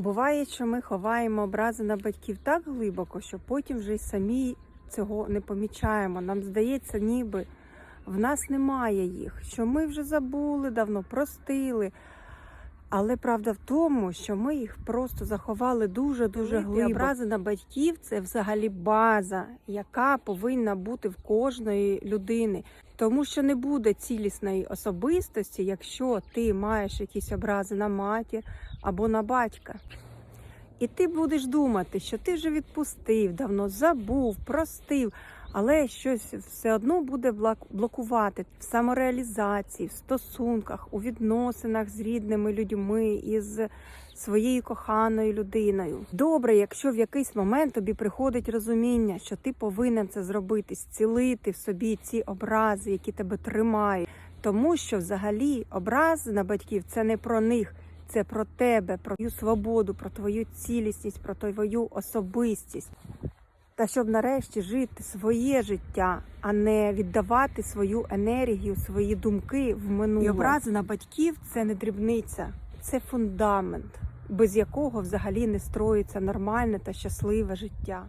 Буває, що ми ховаємо образи на батьків так глибоко, що потім вже й самі цього не помічаємо. Нам здається, ніби в нас немає їх, що ми вже забули давно, простили. Але правда в тому, що ми їх просто заховали дуже дуже Великі глибоко. Образи на батьків це взагалі база, яка повинна бути в кожної людини. Тому що не буде цілісної особистості, якщо ти маєш якісь образи на матір або на батька. І ти будеш думати, що ти вже відпустив, давно забув, простив, але щось все одно буде блокувати в самореалізації, в стосунках, у відносинах з рідними людьми із своєю коханою людиною. Добре, якщо в якийсь момент тобі приходить розуміння, що ти повинен це зробити, зцілити в собі ці образи, які тебе тримають. Тому що взагалі образи на батьків це не про них, це про тебе, про твою свободу, про твою цілісність, про твою особистість. Та щоб нарешті жити своє життя, а не віддавати свою енергію, свої думки в минуле. І образи на батьків це не дрібниця, це фундамент, без якого взагалі не строїться нормальне та щасливе життя.